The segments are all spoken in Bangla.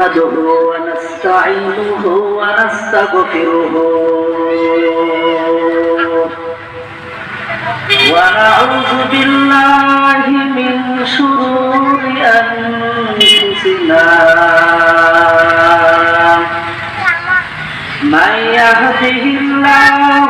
نحمده ونستعينه ونستغفره ونعوذ بالله من شرور أنفسنا من يهده الله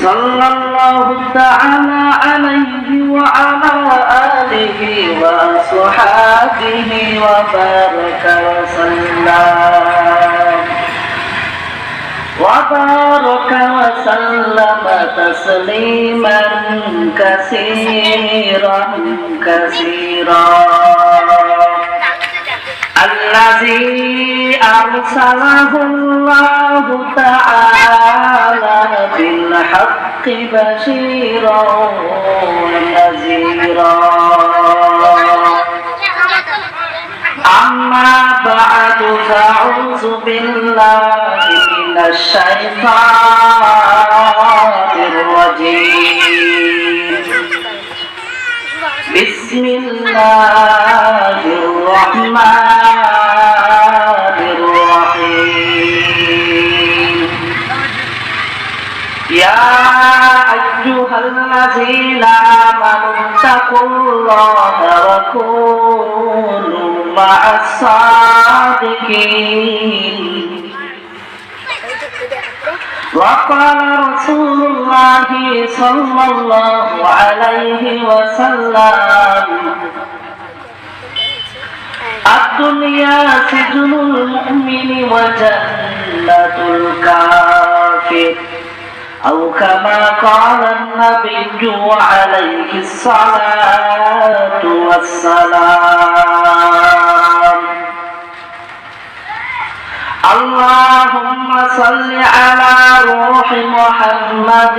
صلى الله تعالى عليه وعلى آله وصحابه وبارك وسلم. وبارك وسلم تسليما كثيرا كثيرا. الذي أرسله الله تعالى بالحق بشيرا ونذيرا أما بعد فأعوذ بالله من الشيطان الرجيم بسم الله الرحمن الرحيم. يا أيها الذين آمنوا اتقوا الله وكونوا مع الصادقين. وقال رسول الله صلى الله عليه وسلم الدنيا سجن المؤمن وجنة الكافر. أو كما قال النبي عليه الصلاة والسلام. اللهم صل على روح محمد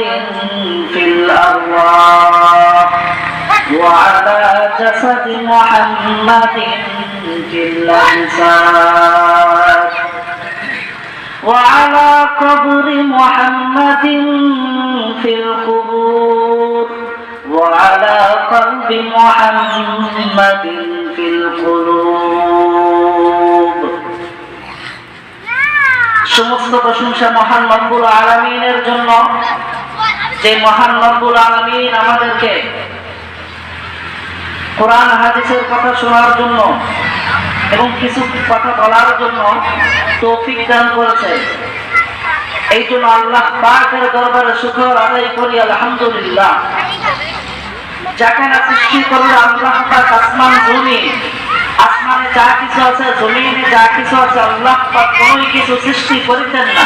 في الأرواح. وعلى جسد محمد في الأجساد وعلى قبر محمد في القبور وعلى قلب محمد في القلوب সমস্ত প্রশংসা মহান রব্বুল আলমিনের জন্য যে মহান রব্বুল আলমিন আমাদেরকে কোরআন হাদিসের কথা শোনার জন্য এবং কিছু কথা বলার জন্য তৌফিক দান করেছে। এই জন্য আল্লাহ পাকের দরবারে শুকর আদায় করি, আলহামদুলিল্লাহ। যাকে সৃষ্টি করলে আল্লাহ পাক আসমান, জমি, আসমানে যা কিছু আছে, জমিনে যা কিছু আছে, আল্লাহ পাক কোন কিছু সৃষ্টি করিতেন না।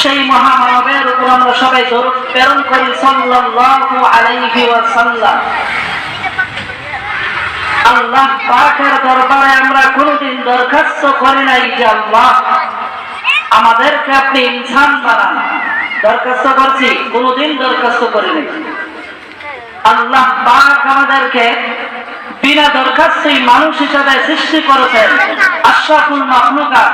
সেই মহামানবের উপর আমরা সবাই প্রেরণ করি, সাল্লাল্লাহু আলাইহি ওয়াসাল্লাম। আল্লাহ পাকের দরবারে আমরা কোনোদিন দরখাস্ত করি নাই যে আল্লাহ আমাদেরকে আপনি ইনসান বানান। দরখাস্ত করছি, কোনোদিন দরখাস্ত করি নাই। আল্লাহ পাক আমাদেরকে বিনা দরখাস্তই মানুষ হিসাবে সৃষ্টি করেছেন, আশরাফুল মাখলুকাত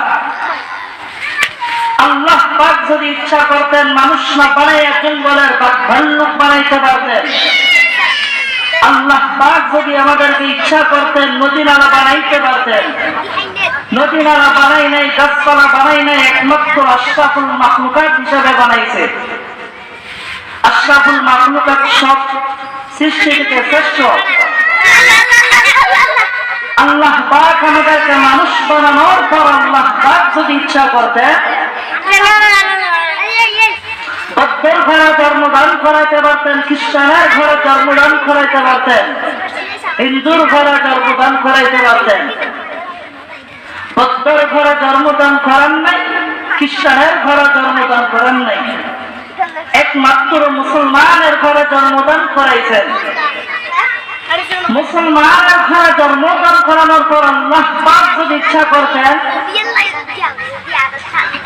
আল্লাহ পাক যদি ইচ্ছা করতেন মানুষ না বানাই একজন বলের ভাল্লুক বানাইতে পারতেন। আল্লাহ পাক যদি আমাদেরকে ইচ্ছা করতেন নদী নালা বানাইতে পারতেন। নদী নালা বানাই নাই, গাছপালা বানাই নাই, একমাত্র আশরাফুল মাখলুকাত হিসাবে বানাইছে। আশরাফুল মাখলুকাত সব সৃষ্টি থেকে শ্রেষ্ঠ। আল্লাহ পাক আমাদেরকে মানুষ বানানোর পর আল্লাহ পাক যদি ইচ্ছা করতেন বৌদ্ধের ঘরে জন্মদান করাইতে পারতেন, খ্রিস্টানের ঘরে জন্মদান করাইতে পারতেন, হিন্দুর ঘরে জন্মদান করাইতে পারতেন। বৌদ্ধের ঘরে জন্মদান করান নাই, খ্রিস্টানের ঘরে জন্মদান করান নাই। একমাত্র মুসলমানের ঘরে জন্মদান করাইছেন। মুসলমানের ঘরে জন্মদান করানোর পর আল্লাহ যদি ইচ্ছা করতেন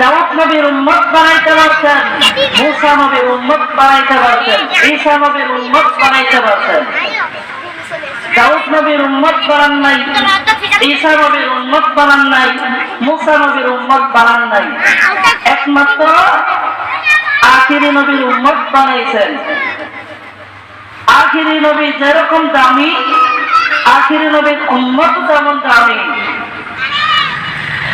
দাউদ নবীর বানাইতে পারতেন, মুসা নবীর বানাইতে পারতেন, ঈসা নবীর উম্মত বানাইতে দাউদ নবীর বানান নাই, ঈসা নবীর বানান নাই, মুসা নবীর বানান নাই। একমাত্র আখিরি নবীর উম্মত বানাইছেন। আখিরি নবী যেরকম দামি, আখিরি নবীর তেমন দামি।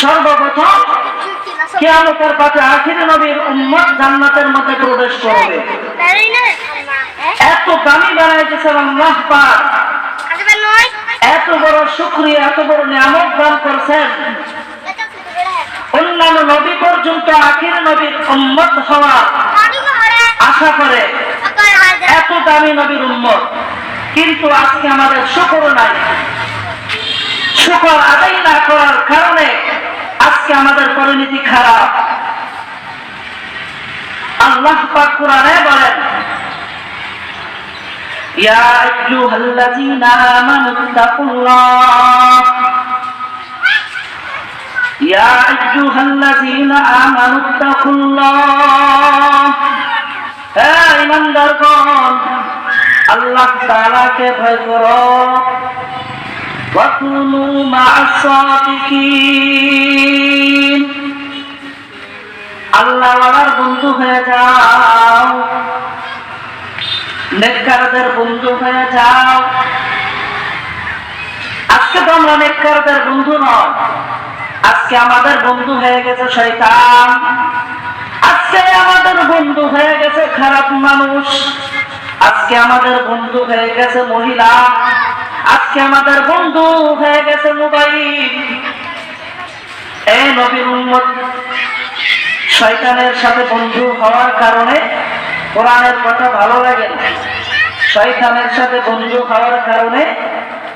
সর্বপ্রথম কেয়ামতের পাশে আখিরি নবীর উম্মত জান্নাতের মধ্যে প্রবেশ করবে। এত দামি বানাইতেছেন আল্লাহ পাক। এত বড় শুক্রিয়া এত বড় নিয়ামত দান করছেন। অন্যান্য নবী পর্যন্ত আখিরি নবীর উম্মত হওয়া আশা করে। এত দামি নবীর উম্মত। কিন্তু আজকে আমাদের শুকর নাই। শুকর আদায় না করার কারণে আজকে আমাদের পরিণতি খারাপ। আল্লাহ পাক কোরআনে বলেন, ইয়া আইয়ুহাল্লাযীনা আমানু ইয়া আইয়ুহাল্লাযীনা আমানু হে ঈমানদারগণ, আল্লাহ তাআলাকে ভয় করো। وكونوا مع الصادقين আল্লাহ ওয়ালার বন্ধু হয়ে যাও নেককারদের বন্ধু হয়ে যাও আজকে তো আমরা নেককারদের বন্ধু নয় আজকে আমাদের বন্ধু হয়ে গেছে শয়তান আজকে আমাদের বন্ধু হয়ে গেছে খারাপ মানুষ আজকে আমাদের বন্ধু হয়ে গেছে মহিলা আজকে আমাদের বন্ধু হয়ে গেছে মোবাইল। এই নবীর উম্মত, শয়তানের সাথে বন্ধু হওয়ার কারণে কোরআনের কথা ভালো লাগে না। শয়তানের সাথে বন্ধু হওয়ার কারণে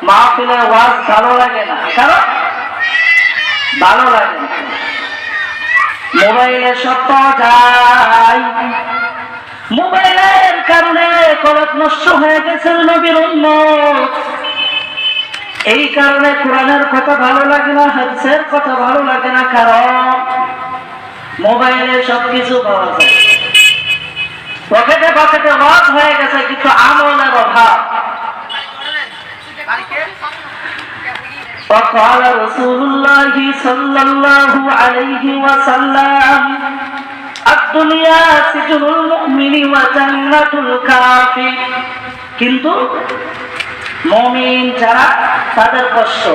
মাহফিলের ওয়াজ ভালো লাগে না। কারণ? ভালো লাগে না। মোবাইলে সব পাওয়া যায়। মোবাইলের কারণে কলক নষ্ট হয়ে গেছে নবীর উন্মত এই কারণে কোরআনের কথা ভালো লাগে না হাদিসের কথা ভালো লাগে না কারণ মোবাইলে সবকিছু পাওয়া যায় পকেটে পকেটে ওয়াজ হয়ে গেছে কিন্তু আমলের অভাব وقال رسول الله صلى الله عليه وسلم الدنيا سجن المؤمن وجنة الكافر কিন্তু মমিন যারা, তাদের কষ্ট।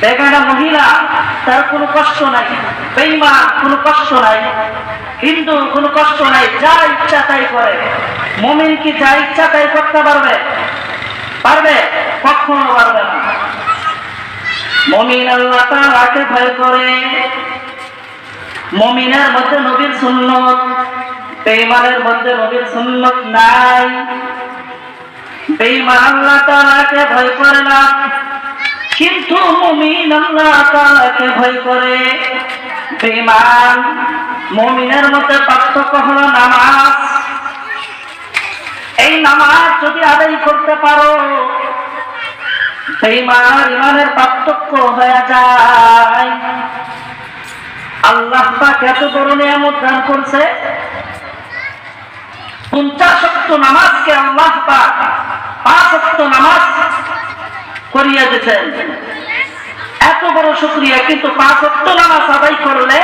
বেগানা মহিলা, তার কোনো কষ্ট নাই। বেইমা কোনো কষ্ট নাই। হিন্দু, কোনো কষ্ট নাই। যা ইচ্ছা তাই করে। মমিন কি যা ইচ্ছা তাই করতে পারবে? পারবে? কখনো পারবে না। মমিন আল্লাহ তাআলাকে ভয় করে। মমিনের মধ্যে নবীর সুন্নত, বেঈমানের মধ্যে নবীর সুন্নত নাই। বেঈমান আল্লাহ তাআলাকে ভয় করে না। কিন্তু মুমিন আল্লাহ ভয় করে। মধ্যে পার্থক্য হলো নামাজ। এই নামাজ যদি আদায় করতে পারো, বেঈমান ইমানের পার্থক্য হয়ে যায়। আল্লাহ এত বড় নিয়ামত দান করছে। পঞ্চাশক্ত নামাজকে আল্লাহ পাক পাঁচ নামাজ করিয়া দিয়েছেন এত বড় শুক্রিয়া, কিন্তু পাঁচ অক্ট নামাজ আদায় করলে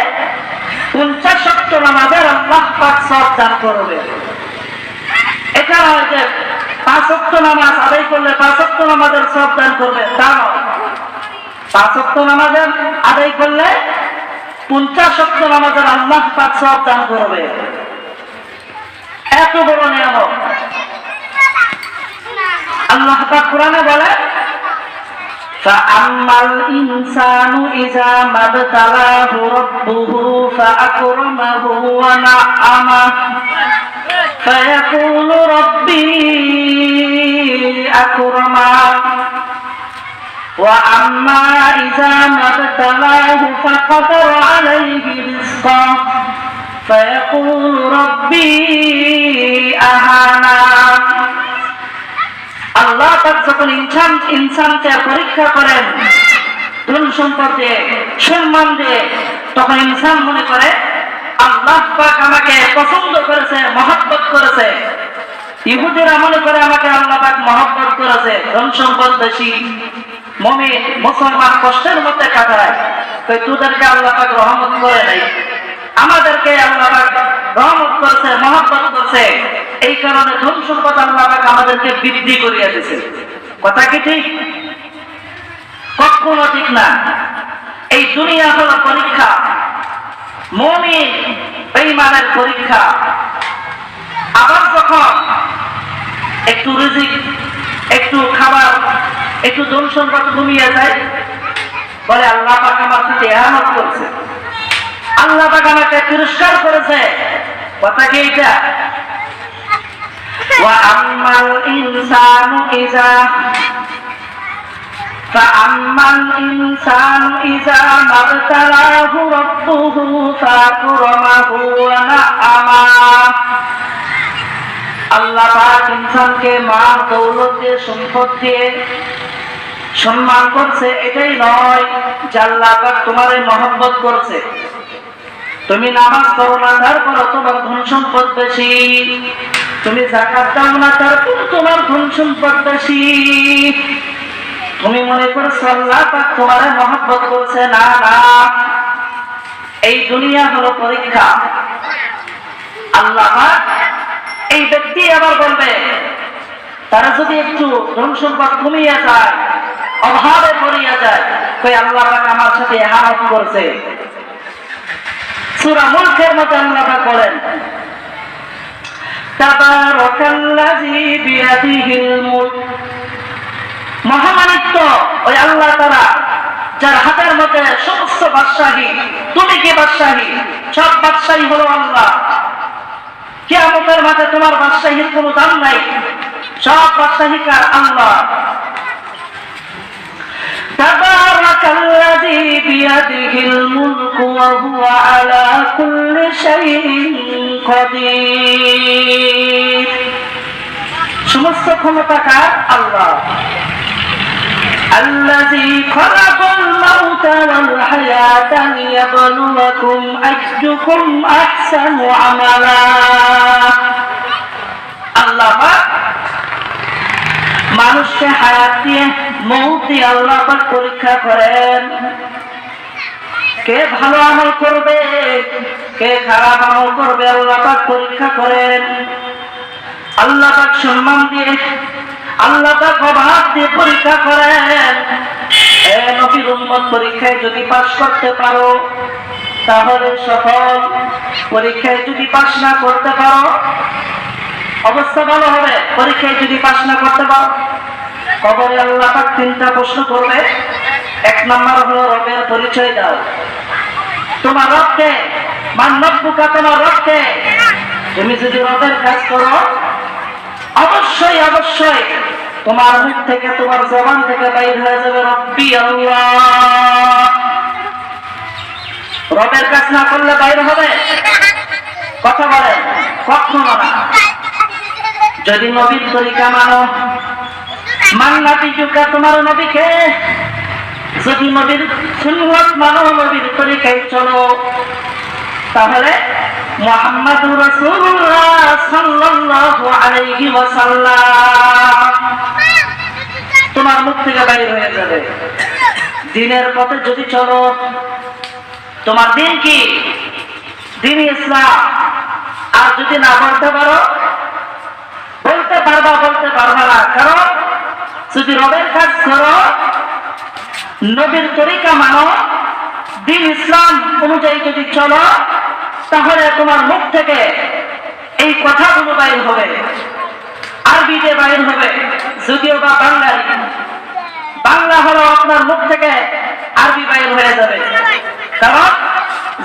পঞ্চাশ অক্ট নামাজের আল্লাহ পাক সব দান করবে। এটা নয় যে পাঁচ অক্ট নামাজ আদায় করলে পাঁচ অক্ট নামাজের সব দান করবে, তা নয়। পাঁচ অক্ট নামাজের আদায় করলে পঞ্চাশ অক্ট নামাজের আল্লাহ পাক সব দান করবে। এত বড় নিয়ামত। আল্লাহ পাক কোরআনে বলে فأما الإنسان إذا ما ابتلاه ربه فأكرمه ونعمه فيقول ربي أكرما وأما إذا ما ابتلاه فقدر عليه رزقه فيقول ربي أهانا আল্লাহ যখন ইনসান, ইনসানকে পরীক্ষা করেন, ধন সম্পদ দিয়ে সম্মান দিয়ে, তখন ইনসান মনে করে, আল্লাহ পাক আমাকে পছন্দ করেছে, মহব্বত করেছে। ইহুদিরা মনে করে আমাকে আল্লাহ পাক মহব্বত করেছে, ধন সম্পদ বেশি। মমি মুসলমান কষ্টের মধ্যে কাটায়। তোদেরকে আল্লাহ পাক রহমত করে নাই। আমাদেরকে রহমত করছে, মহব্বত করছে। এই কারণে ধন সম্পদ আল্লাহ আমাদেরকে বৃদ্ধি করিয়া কথা কি ঠিক? কখনো ঠিক না। এই দুনিয়া হলো পরীক্ষা। বেঈমানের পরীক্ষা। আবার যখন একটু রিজিক, একটু খাবার, একটু ধন সম্পদ কমিয়ে যায়, বলে আল্লাহ পাক আমার সাথে এহামত করছে। আল্লাহ পাক আমাকে তিরস্কার করেছে কথা কি এটা وأما الإنسان إذا فأما الإنسان إذا ما ابتلاه ربه فأكرمه ونعمه আল্লাহ পাক ইনসানকে মাল দৌলত দিয়ে সম্পদ দিয়ে সম্মান করছে এটাই নয় যে আল্লাহ পাক তোমারে মহব্বত করছে তুমি নামাজ পড়ো না, তারপর তোমার ধন সম্পদ বেশি। তুমি জাকাত দাও না, তারপর তোমার ধন সম্পদ বেশি। তুমি মনে করছ আল্লাহ পাক তোমার মহব্বত করছে, না না। এই দুনিয়া হলো পরীক্ষা। আল্লাহ পাক এই ব্যক্তি আবার বলবে, তারা যদি একটু ধন সম্পদ কমিয়ে যায়, অভাবে পড়িয়া যায়, কই আল্লাহ পাক আমার সাথে এহামত করছে। সূরা মুলকের মধ্যে মুলক। মহামানিত্য ওই আল্লাহ তারা যার হাতের মধ্যে সমস্ত বাদশাহী, তুমি কে বাদশাহী? সব বাদশাহী হলো আল্লাহ। কিয়ামতের মাঝে তোমার বাদশাহীর কোনো দাম নাই। সব বাদশাহী কার আল্লাহ। تبارك الذي بيده الملك وهو على كل شيء قدير সমস্ত ক্ষমতাকার আল্লাহ الذي خلق الموت والحياة ليبلوكم أيكم أحسن عملا আল্লাহ পাক মানুষকে হায়াত দিয়ে দিয়ে আল্লাহ পরীক্ষা করেন। কে ভালো আমল করবে, কে খারাপ আমল করবে, আল্লাহ পাক পরীক্ষা করেন। আল্লাহ পাক সম্মান দিয়ে, আল্লাহ পাক অভাব দিয়ে পরীক্ষা করেন। এ নবীর উম্মত পরীক্ষায় যদি পাশ করতে পারো, তাহলে সফল পরীক্ষায় যদি পাশ না করতে পারো, অবস্থা ভালো হবে। পরীক্ষায় যদি পাশ না করতে পারো কবরে আল্লাহ পাক তিনটা প্রশ্ন করবে। এক নম্বর হলো, রবের পরিচয় দাও। তোমার রবকে, মান্নব্বুকা তোমার রবকে। তুমি যদি রবের কাজ করো, অবশ্যই অবশ্যই তোমার মুখ থেকে, তোমার জবান থেকে বাইর হয়ে যাবে রব্বি আল্লাহ। রবের কাজ না করলে বাইর হবে? কথা বলে কখনো না। যদি নবীর তরিকা মানো মান্নাতি যুগা তোমার নবীকে। যদি নবীর সুন্নত মানো, নবীর তরিকায় চলো। তাহলে মোহাম্মদুর রাসূলুল্লাহ সাল্লাল্লাহু আলাইহি ওয়াসাল্লাম। তোমার মুখ থেকে বাইর হয়ে যাবে। দিনের পথে যদি চলো, তোমার দিন কি? দিন ইসলাম। আর যদি না বলতে পারো, বলতে পারবা বলতে পারবা না। কারণ যদি রবের কাজ করো, নবীর তরিকা মানো, দিন ইসলাম অনুযায়ী যদি চলো, তাহলে তোমার মুখ থেকে এই কথাগুলো বাইর হবে। আরবিতে বাইর হবে, যদিও বা বাঙালি। বাংলা হলো আপনার মুখ থেকে আরবি বাইর হয়ে যাবে। কারণ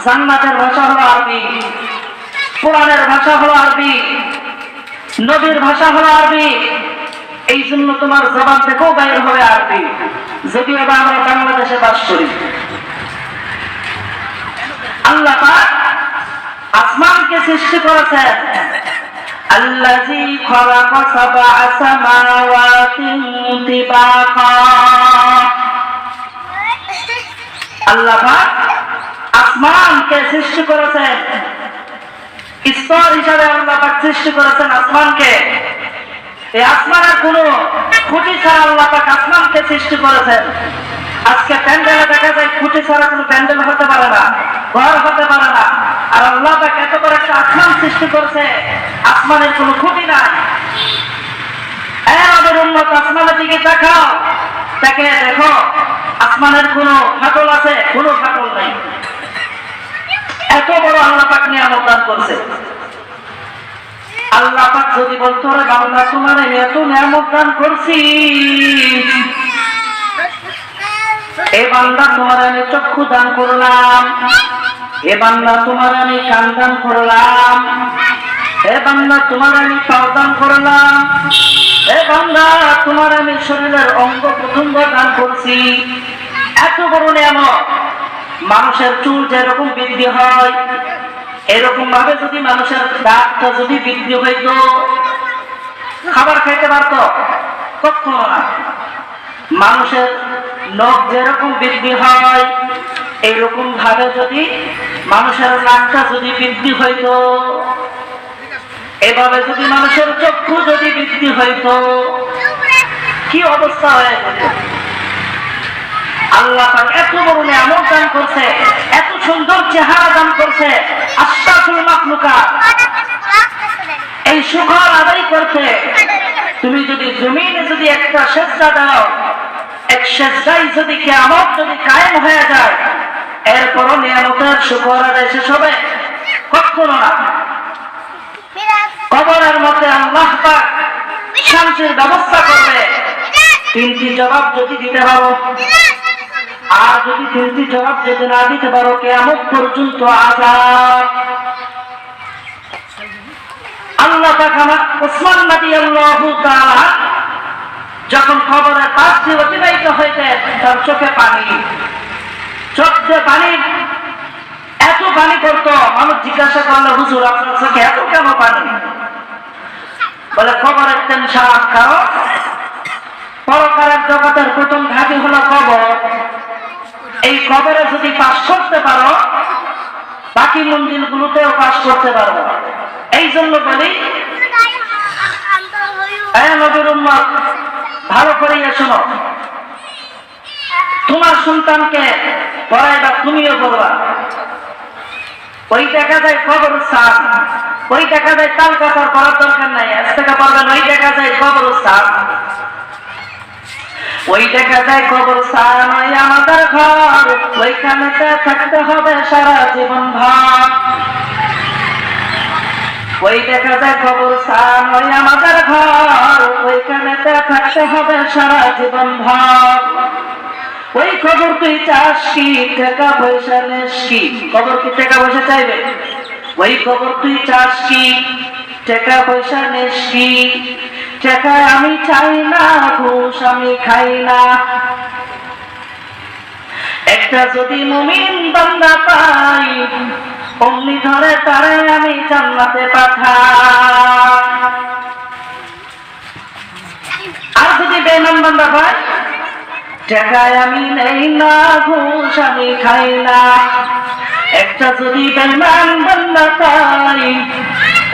জান্নাতের ভাষা হলো আরবি, কোরআনের ভাষা হলো আরবি, নবীর ভাষা হলো আরবি। এই জন্য তোমার জবান দেখো বাইর হবে আরবি। যদিও বা আমরা বাংলাদেশে বাস করি। আল্লাহ আসমানকে সৃষ্টি করেছেন। আল্লাহ সৃষ্টি করেছেন। হিসাবে আল্লাহ সৃষ্টি করেছেন আসমানকে। এই আসমানের কোন খুঁটি ছাড়া আল্লাহ পাক আসমানকে সৃষ্টি করেছেন। আজকে প্যান্ডেলে দেখা যায় খুঁটি ছাড়া কোনো প্যান্ডেল হতে পারে না, ঘর হতে পারে না। আর আল্লাহ পাক এত বড় একটা আসমান সৃষ্টি করেছে, আসমানের কোনো খুঁটি নাই। আমাদের উন্নত আসমানের দিকে তাকাও। তাকে দেখো, আসমানের কোনো ফাটল আছে, কোনো ফাটল নাই। এত বড় আল্লাহ পাক নিয়ামত দান করছে। আল্লাহ পাক যদি বলতো, রে বাংলা তোমার এত নিয়ামত দান করছি। এ বান্দা, তোমার আমি চক্ষু দান করলাম। এ বান্দা, তোমার আমি কান দান করলাম। হে বান্দা, তোমার আমি পাও দান করলাম। হে বান্দা, তোমার আমি শরীরের অঙ্গ প্রত্যঙ্গ দান করছি। এত বড় নিয়ামত। মানুষের চুল যেরকম বৃদ্ধি হয় এরকম ভাবে যদি মানুষের দাঁতটা যদি বৃদ্ধি হইতো, খাবার খাইতে পারতো? কখনো না। মানুষের নখ যেরকম বৃদ্ধি হয়, এইরকম ভাবে যদি মানুষের নাকটা যদি বৃদ্ধি হইতো, এভাবে যদি মানুষের চক্ষু যদি বৃদ্ধি হইতো, কি অবস্থা হয়ে যেত আল্লাহ পাক এত বড় নিয়ামত দান করছে, এত সুন্দর চেহারা দান করছে, আশরাফুল মাখলুকাত এই শুকর আদায় করতে তুমি যদি জমিনে যদি একটা সেজদা দাও, এক সেজদাই যদি কিয়ামত যদি কায়েম হয়ে যায়, এরপরও নিয়ামতের শুকর আদায় শেষ হবে। কখনো না। কবরের মধ্যে আল্লাহ পাক শান্তির ব্যবস্থা করবে। তিনটি জবাব যদি দিতে পারো। আর যদি তিনটি জবাব যদি না দিতে পারো কেমন পর্যন্ত আজাদ। আল্লাহ ওসমান তাআলা যখন খবরের পাশ দিয়ে অতিবাহিত হইতে তার চোখে পানি। চোখ দিয়ে পানি, এত পানি করতো মানুষ জিজ্ঞাসা করলে, হুজুর, আপনার চোখে এত কেন পানি? বলে খবরের টেনশন, কারণ পরকারের জগতের প্রথম ঘাটি হলো কবর। এই কবরে যদি পাশ করতে পারো, বাকি মন্দির গুলোতেও পাশ করতে পারব। এই জন্য বলি ভালো করে শোনো। তোমার সন্তানকে পড়াইবা তুমিও পড়বা। ওই দেখা যায় খবর সাপ ওই দেখা যায় তাল কাপড় করার দরকার নাই আজ থেকে পারবেন ওই দেখা যায় খবর সাপ ওই খবর তুই চাস কি? টাকা পয়সা নেস কি? খবর কি টাকা পয়সা চাইবে? ওই খবর তুই চাস টাকা পয়সা নেস কি? টাকা আমি চাই না, ঘুষ আমি খাই না। একটা যদি মুমিন বান্দা পাই, অমনি ধরে তারে আমি জান্নাতে পাঠাই। আর যদি বেমান বান্দা পাই টাকায় আমি নেই না, ঘুষ আমি খাই না। একটা যদি বেমান বান্দা পাই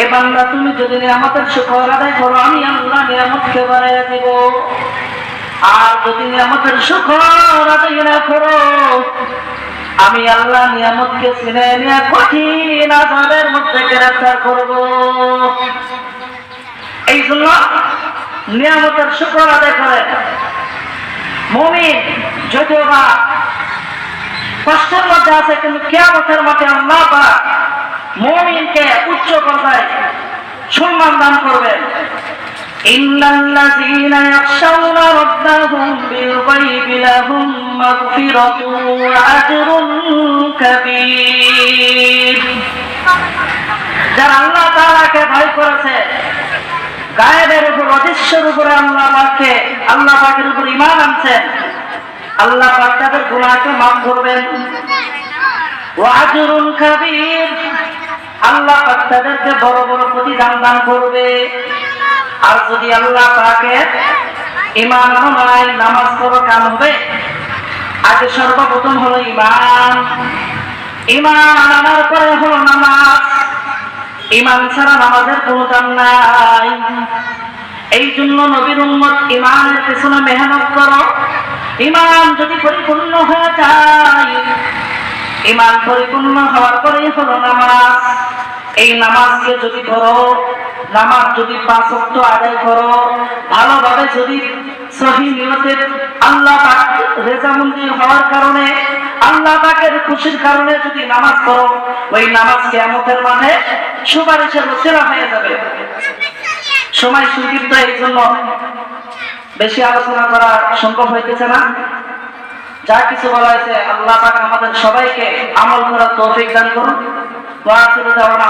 এ বান্দা, তুমি যদি নিয়ামতের শুকর আদায় করো, আমি আল্লাহ নিয়ামতকে বাড়াইয়া দিব। আর যদি নিয়ামতের শুকর আদায় না করো, আমি আল্লাহ নিয়ামতকে চিনে নিয়ে কঠিন আজাদের মধ্যে গ্রেফতার করব। এই জন্য নিয়ামতের শুকর আদায় করে। মমিন, যদিও বা কষ্টের মধ্যে আছে, কিন্তু কেয়ামতের মধ্যে আল্লাহ বা মমিনকে উচ্চ পর্দায় সম্মান দান করবেন। ইন্নাল্লাযীনা আজরুন আল্লাহ ভয় করেছে উপর, অদৃশ্যের উপরে আল্লাহ পাককে, আল্লাহ পাকের উপর ইমান আনছেন, আল্লাহ পাক তাদের গুণাকে মাফ করবেন। কাবীর। আল্লাহ পাক তাদেরকে বড় বড় প্রতিদান দান করবে। আর যদি আল্লাহ পাকে ইমান নয় নামাজ পড়ো কাম হবে, আগে সর্বপ্রথম হলো ইমান ইমান আনার পরে হলো নামাজ। ইমান ছাড়া নামাজের কোনো দাম নাই। এই জন্য নবীর উম্মত ইমানের পেছনে মেহনত করো। ইমান যদি পরিপূর্ণ হয়ে যায় ইমান পরিপূর্ণ হওয়ার পরেই হলো নামাজ। এই নামাজকে যদি করো নামাজ যদি পাঁচ ওয়াক্ত আদায় করো, ভালোভাবে যদি সহি নিয়তে আল্লাহ পাক রেজামন্দি হওয়ার কারণে, আল্লাহ পাকের খুশির কারণে যদি নামাজ করো ওই নামাজ কেয়ামতের মাঠে সুপারিশের সেরা হয়ে যাবে। সময় সংক্ষিপ্ত এই জন্য বেশি আলোচনা করা সম্ভব হইতেছে না। যা কিছু বলা হয়েছে, আল্লাহ পাক আমাদের সবাইকে আমল করার তৌফিক দান করুন।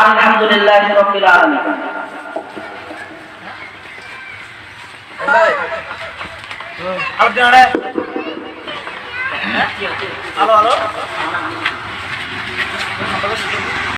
আলহামদুলিল্লাহ রাব্বিল আলামিন। Hello hello.